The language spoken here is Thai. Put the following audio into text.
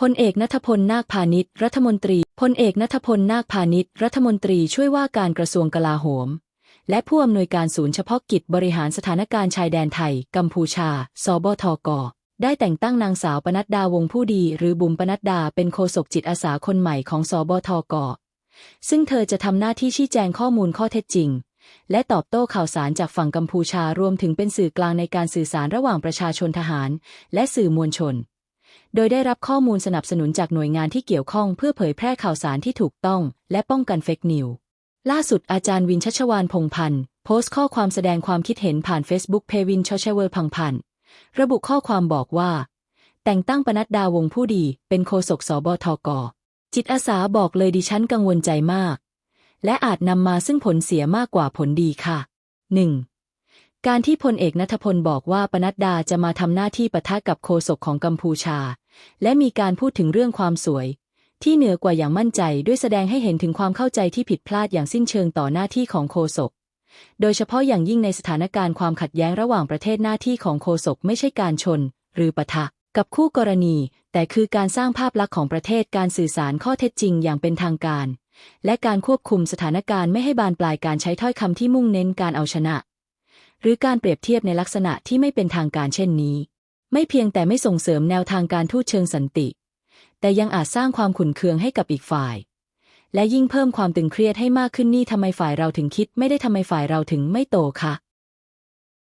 พลเอกนัทพลนาคพาณิชย์รัฐมนตรี พลเอกนัทพลนาคพาณิชย์รัฐมนตรีช่วยว่าการกระทรวงกลาโหม และผู้อำนวยการศูนย์เฉพาะกิจบริหารสถานการณ์ชายแดนไทย กัมพูชา สบทก ได้แต่งตั้งนางสาวปนัดดาวงผู้ดี หรือบุ๋มปนัดดาเป็นโฆษกจิตอาสาคนใหม่ของสบทก ซึ่งเธอจะทำหน้าที่ชี้แจงข้อมูลข้อเท็จจริง และตอบโต้ข่าวสารจากฝั่งกัมพูชารวมถึงเป็นสื่อกลางในการสื่อสารระหว่างประชาชนทหาร และสื่อมวลชน โดยได้รับข้อมูลสนับสนุนจากหน่วยงานที่เกี่ยวข้องเพื่อเผยแพร่ข่าวสารที่ถูกต้อง และป้องกันเฟกนิวล่าสุดอาจารย์วินชัชวานพงพันธ์โพสต์ข้อความแสดงความคิดเห็นผ่านเฟซบุ๊กเพวินชชเวอร์พังพันธ์ระบุข้อความบอกว่า แต่งตั้งปนัดดาวงผู้ดี เป็นโฆษกสบทก จิตอาสาบอกเลยดิฉันกังวลใจมาก และอาจนำมาซึ่งผลเสียมากกว่าผลดีค่ะ 1. การที่พลเอกนัทพลบอกว่าปนัดดาจะมาทำหน้าที่ปะทะกับโฆษกของกัมพูชา และมีการพูดถึงเรื่องความสวย ที่เหนือกว่าอย่างมั่นใจด้วยแสดงให้เห็นถึงความเข้าใจที่ผิดพลาดอย่างสิ้นเชิงต่อหน้าที่ของโฆษกโดยเฉพาะอย่างยิ่งในสถานการณ์ความขัดแย้งระหว่างประเทศหน้าที่ของโฆษกไม่ใช่การชน หรือปะทะกับคู่กรณี แต่คือการสร้างภาพลักษณ์ของประเทศการสื่อสารข้อเท็จจริงอย่างเป็นทางการ และการควบคุมสถานการณ์ไม่ให้บานปลายการใช้ถ้อยคำที่มุ่งเน้นการเอาชนะ หรือการเปรียบเทียบในลักษณะที่ไม่เป็นทางการเช่นนี้ ไม่เพียงแต่ไม่ส่งเสริมแนวทางการทูตเชิงสันติ แต่ยังอาจสร้างความขุ่นเคืองให้กับอีกฝ่าย และยิ่งเพิ่มความตึงเครียดให้มากขึ้นนี่ทำไมฝ่ายเราถึงคิดไม่ได้ทำไมฝ่ายเราถึงไม่โตคะ